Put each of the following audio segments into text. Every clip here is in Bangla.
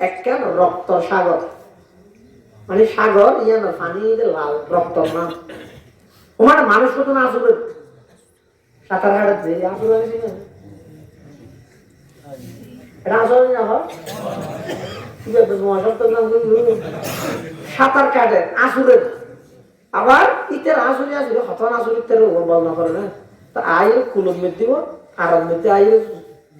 একখান রক্ত, সাগর। মানে সাগর ইয়ে পানি লাল, রক্ত না। ওখানে মানুষ কত না আসলে সাঁতার যে কি? সাঁতার কাটে আসলে আবার ইতের আসলে আসলে হতন আসলে ইতের বর্ণনা করে না। তো আয়ের কুলম মধ্যে আরাম মধ্যে আয়ের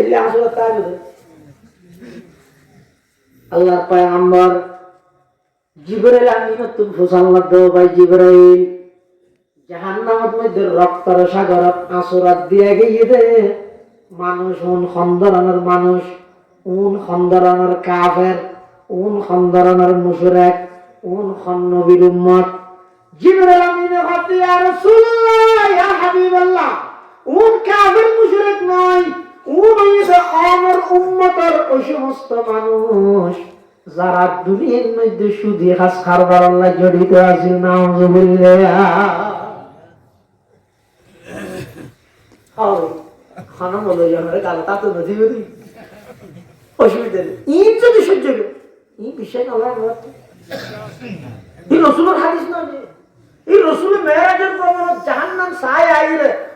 এলে আসলে তাই বলে। আল্লাহর পয়গম্বর জিবরাইল আমি দেব ভাই জিবরাইল মধ্যে রক্তর আসরাত গিয়ে দে। মানুষ উন খন্দরানোর মানুষ, উন খন্দরানোর কাফের, উন খন্দরানোর মুশরিক, উন খন্নবীর উম্মত। জিবরাইল আমিনে ভাবতে ইয়া রাসূলুল্লাহ, ইয়া হাবিবাল্লাহ। উন কাফের মুশরিক নয় উন হইছে আমার উম্মতের ওই সমস্ত মানুষ যারা দুনিয়ার মধ্যে সুদি হাস খারবার আল্লাহ জড়িত আছে, নাউজুবিল্লাহ। হবে খানা বলে জানারে গালে তাতে নদী। বলি অসুবিধা নেই। ইন যদি সহ্য করে, এই বিষয় আল্লাহ এই রসুলের হাদিস না এই রসুলের মেয়েরাজের জাহান নাম সায় আইলে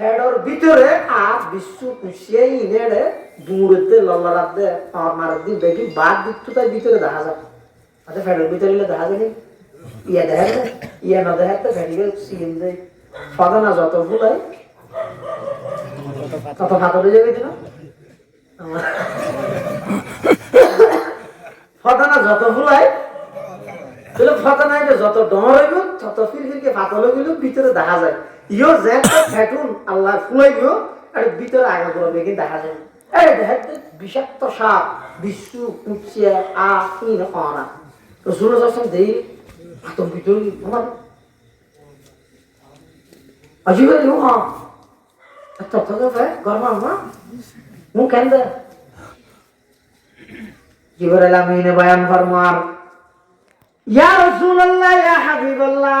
ফ্যাডর ভিতরে আর বিশ্ব কুশিয়ে ইনেড়ে দূরতে লল্লারাতে আর মারার দিন দেখি বাদ দিকতো তাই ভিতরে দেখা যায়। আচ্ছা ফ্যাডর ভিতরে এলে দেখা যায় ইয়া দেখা ইয়া না দেখা দেখাতে ফ্যাডিকে সিন দেয়। ফাদানা যত ফুলাই তত ফাতরে যাবে না আমার ফটানা যত ফুলাই তাহলে ফটানায় যত ডর হইব, তত ফির ফিরকে ফাতল হইল ভিতরে দেখা যায়। ইও যে ফেটুন, আল্লাহ ফুলাই গিয়েও আর ভিতরে আগে করবে কিন্তু দেখা যায়। এই দেখতে বিষাক্ত সাপ বিশ্ব কুচিয়া, আ কি না রসুল হাসান দেই আতম ভিতরে আমার অজিবে ইউ হ্যাঁ তত গরমা মা মুখ কেন দেয় জিবরাইল আমিনে বয়ান ফরমান ইয়া রাসূলুল্লাহ, ইয়া হাবিবাল্লাহ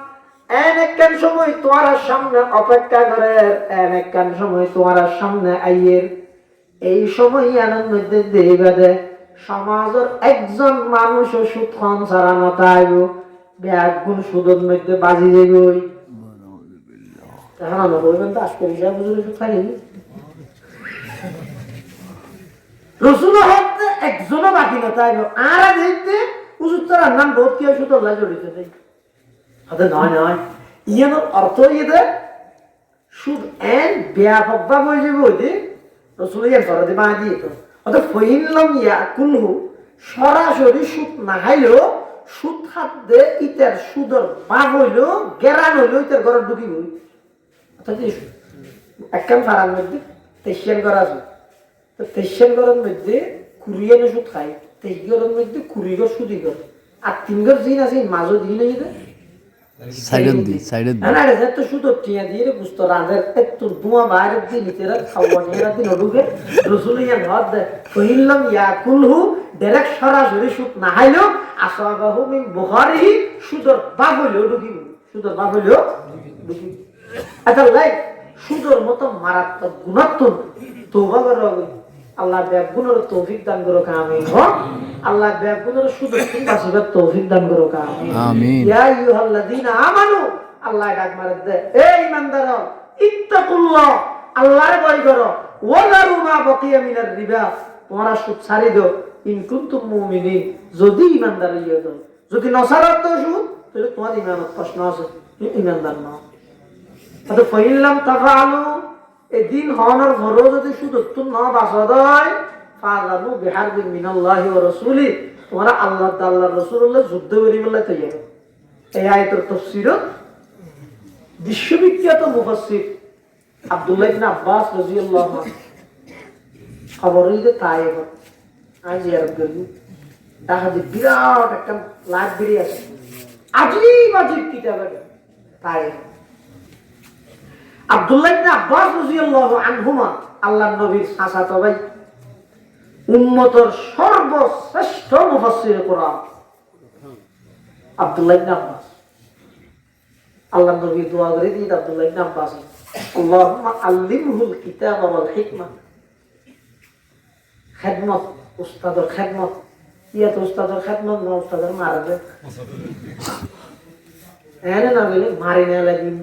এনেকেন সময় তোমার সামনে অপেক্ষা করে এনেকেন সময় তোমার সামনে আইয়ের এই সময় আনন্দ মধ্যে দেরি বাদে সমাজের একজন মানুষ সুৎখন ছাড়া না তাইব। ব্যাগ গুণ সুদের মধ্যে বাজি তাহলে আমরা বলবেন তো আজকে হিসাব বুঝলে খাই রসুল হতে একজনও বাকি না তাই আর দেখতে উজুর তার নাম বহুত কি শুধু আল্লাহ জড়িত নয় নয় ইয়ান অর্থ ইয়ে সুদ এন ব্যাপক হয়ে যাবে ওই দিন রসুল ইয়ান করা দিবা দিয়ে তো অত ফইনলাম ইয়া কুলহু সরাসরি সুদ না খাইলেও সুদ হাত দে ইটার সুদর বাঘ হইল গেরান হইল ইটার ঘরে ঢুকিব অর্থাৎ এই একখান ফাড়ার মধ্যে তেইশান ঘর আছে তো তেইশান ঘরের মধ্যে কুড়িয়ানো সুদ খাই তেইশ ঘরের মধ্যে কুড়ি ঘর সুদি ঘর আর তিন ঘর জিন আছে মাঝও দিন হয়ে যায় সাইডেন দি সাইডেন দি। না রে তো শুধু টিয়া দিয়ে রে বুঝতো রাজের একটু ধোঁয়া বাইরে নিতে খাওয়া নিয়ে দে কহিলাম ইয়া কুলহু ডাইরেক্ট সরাসরি না আসাবাহু মিন বুখারি সুদর বাপ সুদর বাপ আচ্ছা লাইক সুদর মতো মারাত্মক গুণাত্মক। তৌবা করে আল্লাহ ব্যাগ গুণের তৌফিক দান করো কামি হ্যাঁ? আল্লাহ ব্যাগ গুণের সুদর তুমি তৌফিক দান আমিন। ইয়া আইয়ুহাল্লাযীনা আমানু আল্লাহ ডাক মারে দে। এই ইমানদার ইত্তাকুল্লাহ আল্লাহর ভয় করো। ওয়ালারু মা বাকিয়া মিনার রিবা তোমরা সুদ ছাড়ি দাও। ইন কুনতুম মুমিনিন যদি ইমানদার ইয়ে দাও যদি নসারাত দাও সুদ তাহলে তোমার ইমানত প্রশ্ন আছে। ইমানদার নাও তাহলে ফাইল্লাম এই দিন হওয়ার ঘরেও যদি তুম না বাসা দেয় ফালানু বিহারবিন মিনাল্লাহি ওয়া রাসূলি। তোমরা আল্লাহ আল্লাহ রাসূলুল্লাহ যুদ্ধ করিবেলা তৈরি এই আয়াতের তাফসীরত বিশ্ববিখ্যাত মুফাসসির আব্দুল্লাহ ইবনে আব্বাস রাদিয়াল্লাহু আনহু। খবরই যে তায়েব আজ জিয়ারত করি। তাহাতে বিরাট একটা লাইব্রেরি আছে। আজীব আজীব কিতাব তায়েব আব্দুল্লাহ ইবনে আব্বাস রাদিয়াল্লাহু আনহুমা, আল্লাহর নবীর ভাই, উম্মতর সর্বশ্রেষ্ঠ মুফাসসির কোরআন। আব্দুল্লাহ ইবনে আব্বাস। আল্লাহর নবী দোয়া করে দিন আব্দুল্লাহ ইবনে আব্বাস। আল্লাহুম্মা আল্লিমহুল কিতাব ওয়াল হিকমা। খেদমত, উস্তাদের খেদমত। উস্তাদের খেদমত, না উস্তাদের মারা যায় এনে না গেলে মারি না লাগিন